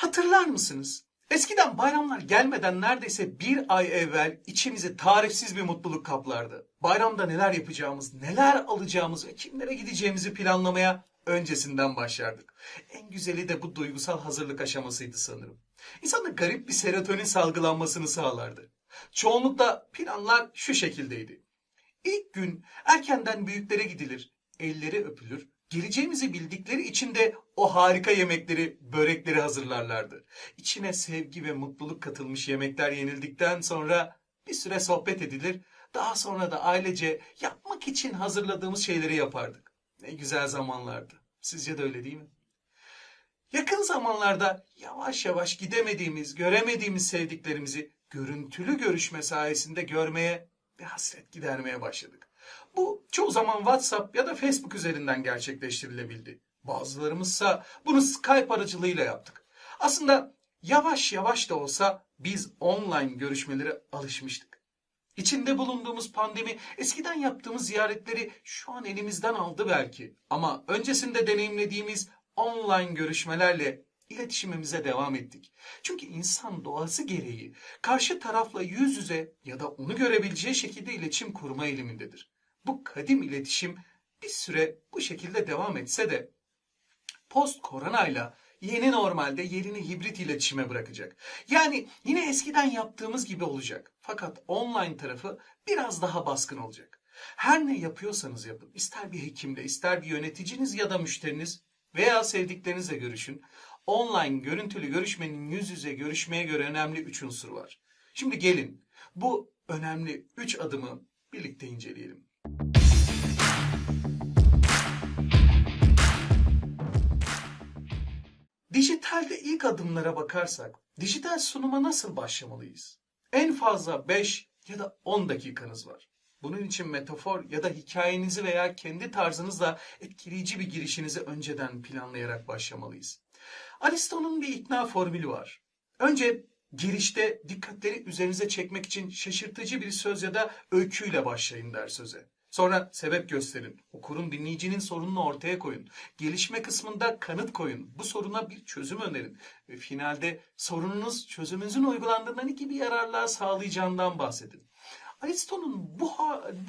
Hatırlar mısınız? Eskiden bayramlar gelmeden neredeyse bir ay evvel içimizi tarifsiz bir mutluluk kaplardı. Bayramda neler yapacağımız, neler alacağımız ve kimlere gideceğimizi planlamaya öncesinden başlardık. En güzeli de bu duygusal hazırlık aşamasıydı sanırım. İnsanda garip bir serotonin salgılanmasını sağlardı. Çoğunlukla planlar şu şekildeydi. İlk gün erkenden büyüklere gidilir, elleri öpülür, geleceğimizi bildikleri için de o harika yemekleri, börekleri hazırlarlardı. İçine sevgi ve mutluluk katılmış yemekler yenildikten sonra bir süre sohbet edilir, daha sonra da ailece yapmak için hazırladığımız şeyleri yapardık. Ne güzel zamanlardı. Sizce de öyle değil mi? Yakın zamanlarda yavaş yavaş gidemediğimiz, göremediğimiz sevdiklerimizi görüntülü görüşme sayesinde görmeye ve hasret gidermeye başladık. Bu çoğu zaman WhatsApp ya da Facebook üzerinden gerçekleştirilebildi. Bazılarımızsa bunu Skype aracılığıyla yaptık. Aslında yavaş yavaş da olsa biz online görüşmelere alışmıştık. İçinde bulunduğumuz pandemi eskiden yaptığımız ziyaretleri şu an elimizden aldı belki. Ama öncesinde deneyimlediğimiz online görüşmelerle iletişimimize devam ettik. Çünkü insan doğası gereği karşı tarafla yüz yüze ya da onu görebileceği şekilde iletişim kurma eğilimindedir. Bu kadim iletişim bir süre bu şekilde devam etse de post koronayla yeni normalde yerini hibrit iletişime bırakacak. Yani yine eskiden yaptığımız gibi olacak. Fakat online tarafı biraz daha baskın olacak. Her ne yapıyorsanız yapın. ister bir hekimle, ister bir yöneticiniz ya da müşteriniz veya sevdiklerinizle görüşün. Online görüntülü görüşmenin yüz yüze görüşmeye göre önemli üç unsur var. Şimdi gelin bu önemli üç adımı birlikte inceleyelim. Dijitalde ilk adımlara bakarsak, dijital sunuma nasıl başlamalıyız? En fazla 5 ya da 10 dakikanız var. Bunun için metafor ya da hikayenizi veya kendi tarzınızla etkileyici bir girişinizi önceden planlayarak başlamalıyız. Aristo'nun bir ikna formülü var. Önce girişte dikkatleri üzerinize çekmek için şaşırtıcı bir söz ya da öyküyle başlayın der söze. Sonra sebep gösterin. Okurun dinleyicinin sorununu ortaya koyun. Gelişme kısmında kanıt koyun. Bu soruna bir çözüm önerin. Ve finalde sorununuz çözümünüzün uygulandığında ne gibi yararlar sağlayacağından bahsedin. Aristo'nun bu,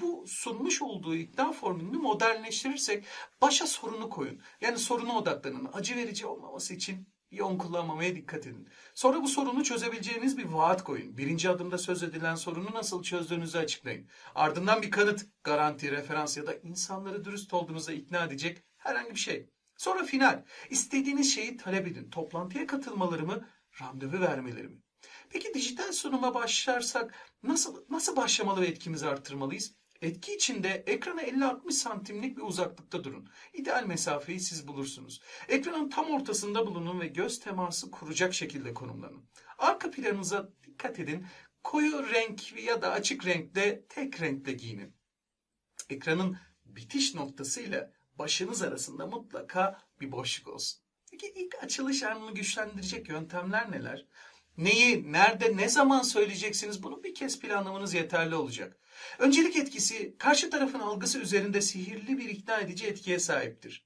bu sunmuş olduğu ikna formülünü modernleştirirsek başa sorunu koyun. Yani soruna odaklanın. Acı verici olmaması için yon kullanmamaya dikkat edin. Sonra bu sorunu çözebileceğiniz bir vaat koyun. Birinci adımda söz edilen sorunu nasıl çözdüğünüzü açıklayın. Ardından bir kanıt, garanti, referans ya da insanları dürüst olduğunuza ikna edecek herhangi bir şey. Sonra final. İstediğiniz şeyi talep edin. Toplantıya katılmaları mı, randevu vermeleri mi? Peki dijital sunuma başlarsak nasıl nasıl başlamalı ve etkimizi arttırmalıyız? Etki içinde ekrana 50-60 santimlik bir uzaklıkta durun. İdeal mesafeyi siz bulursunuz. Ekranın tam ortasında bulunun ve göz teması kuracak şekilde konumlanın. Arka planınıza dikkat edin. Koyu renk ya da açık renkte tek renkte giyinin. Ekranın bitiş noktasıyla başınız arasında mutlaka bir boşluk olsun. Peki ilk açılış anını güçlendirecek yöntemler neler? Neyi, nerede, ne zaman söyleyeceksiniz bunu bir kez planlamanız yeterli olacak. Öncelik etkisi karşı tarafın algısı üzerinde sihirli bir ikna edici etkiye sahiptir.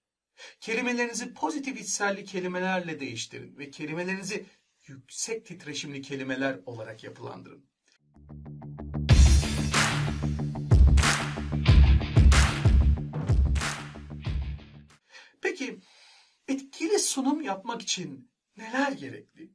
Kelimelerinizi pozitif içselli kelimelerle değiştirin ve kelimelerinizi yüksek titreşimli kelimeler olarak yapılandırın. Peki etkili sunum yapmak için neler gerekli?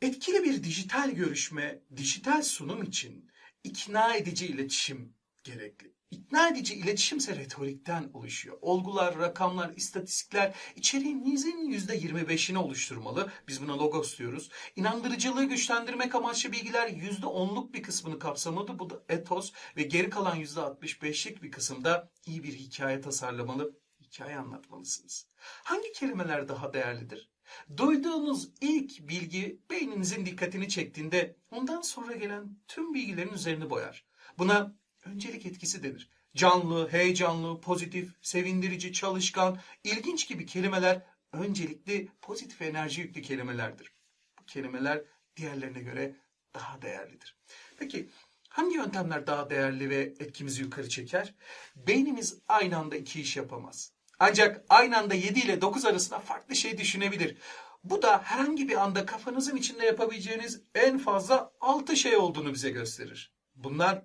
Etkili bir dijital görüşme, dijital sunum için ikna edici iletişim gerekli. İkna edici iletişimse retorikten oluşuyor. Olgular, rakamlar, istatistikler içeriğinizin %25'ini oluşturmalı. Biz buna logos diyoruz. İnandırıcılığı güçlendirmek amaçlı bilgiler %10'luk bir kısmını kapsamalı. Bu da etos ve geri kalan %65'lik bir kısımda iyi bir hikaye tasarlamalı, hikaye anlatmalısınız. Hangi kelimeler daha değerlidir? Duyduğunuz ilk bilgi beyninizin dikkatini çektiğinde ondan sonra gelen tüm bilgilerin üzerini boyar. Buna öncelik etkisi denir. Canlı, heyecanlı, pozitif, sevindirici, çalışkan, ilginç gibi kelimeler öncelikli pozitif enerji yüklü kelimelerdir. Bu kelimeler diğerlerine göre daha değerlidir. Peki hangi yöntemler daha değerli ve etkimizi yukarı çeker? Beynimiz aynı anda iki iş yapamaz. Ancak aynı anda 7 ile 9 arasında farklı şey düşünebilir. Bu da herhangi bir anda kafanızın içinde yapabileceğiniz en fazla 6 şey olduğunu bize gösterir. Bunlar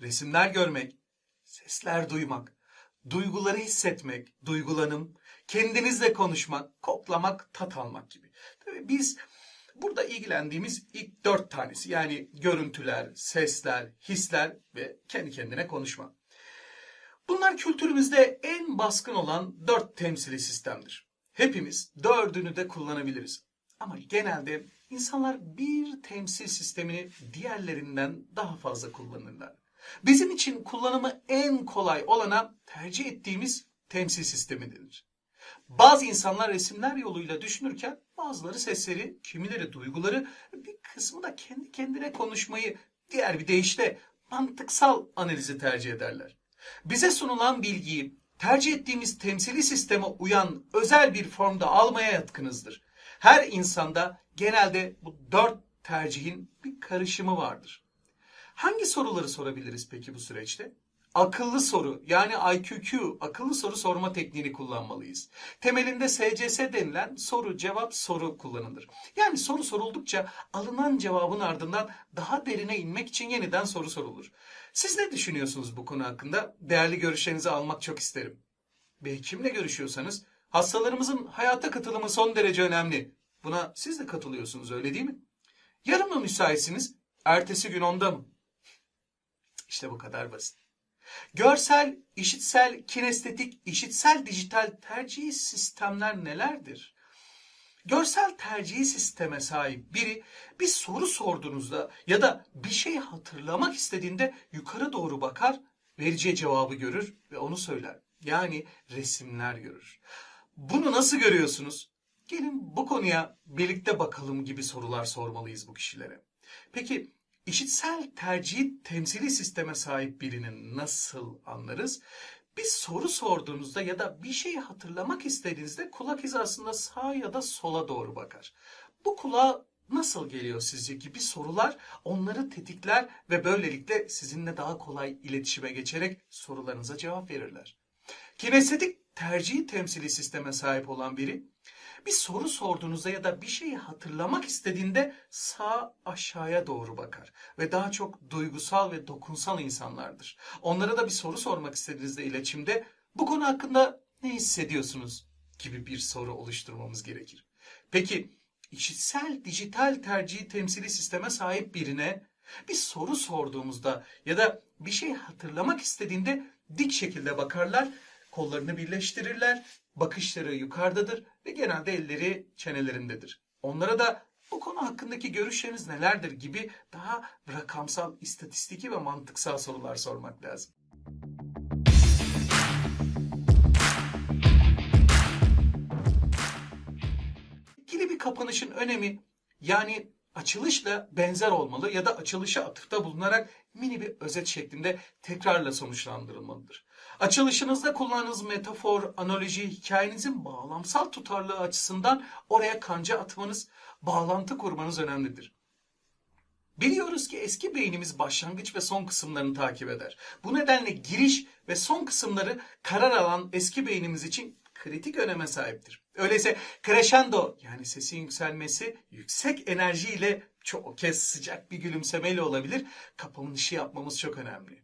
resimler görmek, sesler duymak, duyguları hissetmek, duygulanım, kendinizle konuşmak, koklamak, tat almak gibi. Tabii biz burada ilgilendiğimiz ilk dört tanesi yani görüntüler, sesler, hisler ve kendi kendine konuşma. Bunlar kültürümüzde en baskın olan dört temsili sistemdir. Hepimiz dördünü de kullanabiliriz. Ama genelde insanlar bir temsil sistemini diğerlerinden daha fazla kullanırlar. Bizim için kullanımı en kolay olana tercih ettiğimiz temsil sistemidir. Bazı insanlar resimler yoluyla düşünürken bazıları sesleri, kimileri duyguları, bir kısmı da kendi kendine konuşmayı, diğer bir deyişle mantıksal analizi tercih ederler. Bize sunulan bilgiyi tercih ettiğimiz temsili sisteme uyan özel bir formda almaya yatkınızdır. Her insanda genelde bu dört tercihin bir karışımı vardır. Hangi soruları sorabiliriz peki bu süreçte? Akıllı soru yani IQQ, akıllı soru sorma tekniğini kullanmalıyız. Temelinde SCS denilen soru cevap soru kullanılır. Yani soru soruldukça alınan cevabın ardından daha derine inmek için yeniden soru sorulur. Siz ne düşünüyorsunuz bu konu hakkında? Değerli görüşlerinizi almak çok isterim. Ve kimle görüşüyorsanız hastalarımızın hayata katılımı son derece önemli. Buna siz de katılıyorsunuz öyle değil mi? Yarın mı müsaitsiniz? Ertesi gün onda mı? İşte bu kadar basit. Görsel, işitsel, kinestetik, işitsel, dijital tercih sistemler nelerdir? Görsel tercih sisteme sahip biri bir soru sorduğunuzda ya da bir şey hatırlamak istediğinde yukarı doğru bakar, vereceği cevabı görür ve onu söyler. Yani resimler görür. Bunu nasıl görüyorsunuz? Gelin bu konuya birlikte bakalım gibi sorular sormalıyız bu kişilere. Peki işitsel tercih temsili sisteme sahip birini nasıl anlarız? Bir soru sorduğunuzda ya da bir şeyi hatırlamak istediğinizde kulak hizasında sağa ya da sola doğru bakar. Bu kulağa nasıl geliyor sizce gibi sorular onları tetikler ve böylelikle sizinle daha kolay iletişime geçerek sorularınıza cevap verirler. Kinestetik tercih temsili sisteme sahip olan biri bir soru sorduğunuzda ya da bir şeyi hatırlamak istediğinde sağ aşağıya doğru bakar ve daha çok duygusal ve dokunsal insanlardır. Onlara da bir soru sormak istediğinizde iletişimde bu konu hakkında ne hissediyorsunuz gibi bir soru oluşturmamız gerekir. Peki işitsel dijital tercih temsili sisteme sahip birine bir soru sorduğumuzda ya da bir şey hatırlamak istediğinde dik şekilde bakarlar, kollarını birleştirirler, bakışları yukarıdadır ve genelde elleri çenelerindedir. Onlara da bu konu hakkındaki görüşleriniz nelerdir gibi daha rakamsal, istatistiki ve mantıksal sorular sormak lazım. İkili bir kapanışın önemi yani açılışla benzer olmalı ya da açılışa atıfta bulunarak mini bir özet şeklinde tekrarla sonuçlandırılmalıdır. Açılışınızda kullandığınız metafor, analoji, hikayenizin bağlamsal tutarlığı açısından oraya kanca atmanız, bağlantı kurmanız önemlidir. Biliyoruz ki eski beynimiz başlangıç ve son kısımlarını takip eder. Bu nedenle giriş ve son kısımları karar alan eski beynimiz için kritik öneme sahiptir. Öyleyse crescendo yani sesin yükselmesi yüksek enerjiyle çok kez sıcak bir gülümsemeyle olabilir. Kapanışı yapmamız çok önemli.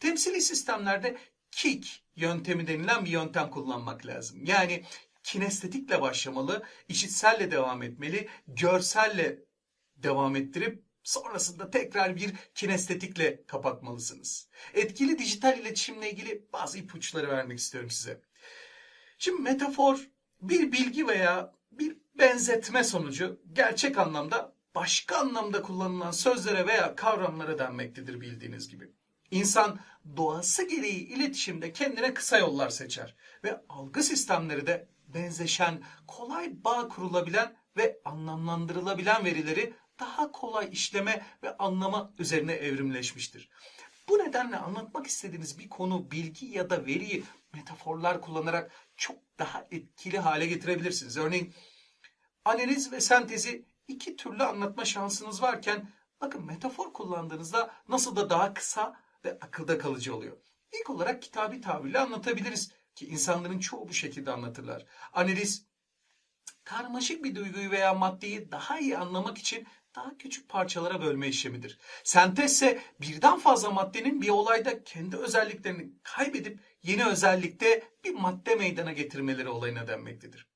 Temsili sistemlerde kick yöntemi denilen bir yöntem kullanmak lazım. Yani kinestetikle başlamalı, işitselle devam etmeli, görselle devam ettirip sonrasında tekrar bir kinestetikle kapatmalısınız. Etkili dijital iletişimle ilgili bazı ipuçları vermek istiyorum size. Şimdi metafor bir bilgi veya bir benzetme sonucu gerçek anlamda başka anlamda kullanılan sözlere veya kavramlara denmektedir bildiğiniz gibi. İnsan doğası gereği iletişimde kendine kısa yollar seçer ve algı sistemleri de benzeşen, kolay bağ kurulabilen ve anlamlandırılabilen verileri daha kolay işleme ve anlama üzerine evrimleşmiştir. Bu nedenle anlatmak istediğiniz bir konu, bilgi ya da veriyi metaforlar kullanarak çok daha etkili hale getirebilirsiniz. Örneğin analiz ve sentezi iki türlü anlatma şansınız varken bakın metafor kullandığınızda nasıl da daha kısa ve akılda kalıcı oluyor. İlk olarak kitabi tabirle anlatabiliriz ki insanların çoğu bu şekilde anlatırlar. Analiz karmaşık bir duyguyu veya maddeyi daha iyi anlamak için daha küçük parçalara bölme işlemidir. Sentez ise birden fazla maddenin bir olayda kendi özelliklerini kaybedip yeni özellikte bir madde meydana getirmeleri olayına denmektedir.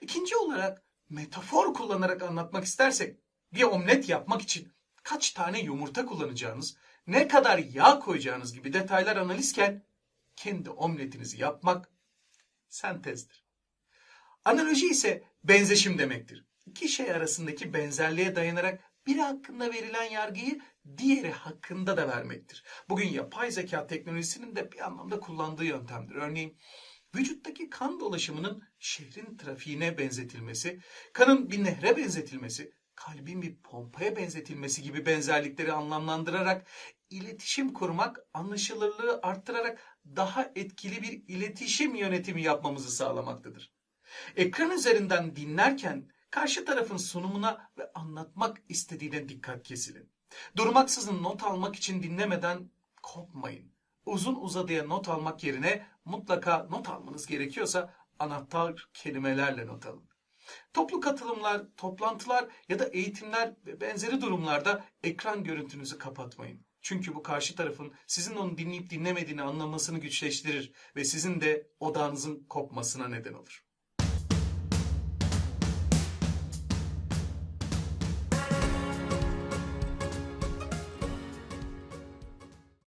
İkinci olarak metafor kullanarak anlatmak istersek bir omlet yapmak için kaç tane yumurta kullanacağınız, ne kadar yağ koyacağınız gibi detaylar analizken kendi omletinizi yapmak sentezdir. Analoji ise benzeşim demektir. İki şey arasındaki benzerliğe dayanarak biri hakkında verilen yargıyı diğeri hakkında da vermektir. Bugün yapay zeka teknolojisinin de bir anlamda kullandığı yöntemdir. Örneğin vücuttaki kan dolaşımının şehrin trafiğine benzetilmesi, kanın bir nehre benzetilmesi, kalbin bir pompaya benzetilmesi gibi benzerlikleri anlamlandırarak iletişim kurmak, anlaşılırlığı arttırarak daha etkili bir iletişim yönetimi yapmamızı sağlamaktadır. Ekran üzerinden dinlerken karşı tarafın sunumuna ve anlatmak istediğine dikkat kesilin. Durmaksızın not almak için dinlemeden kopmayın. Uzun uzadıya not almak yerine mutlaka not almanız gerekiyorsa anahtar kelimelerle not alın. Toplu katılımlar, toplantılar ya da eğitimler ve benzeri durumlarda ekran görüntünüzü kapatmayın. Çünkü bu karşı tarafın sizin onu dinleyip dinlemediğini anlamasını güçleştirir ve sizin de odağınızın kopmasına neden olur.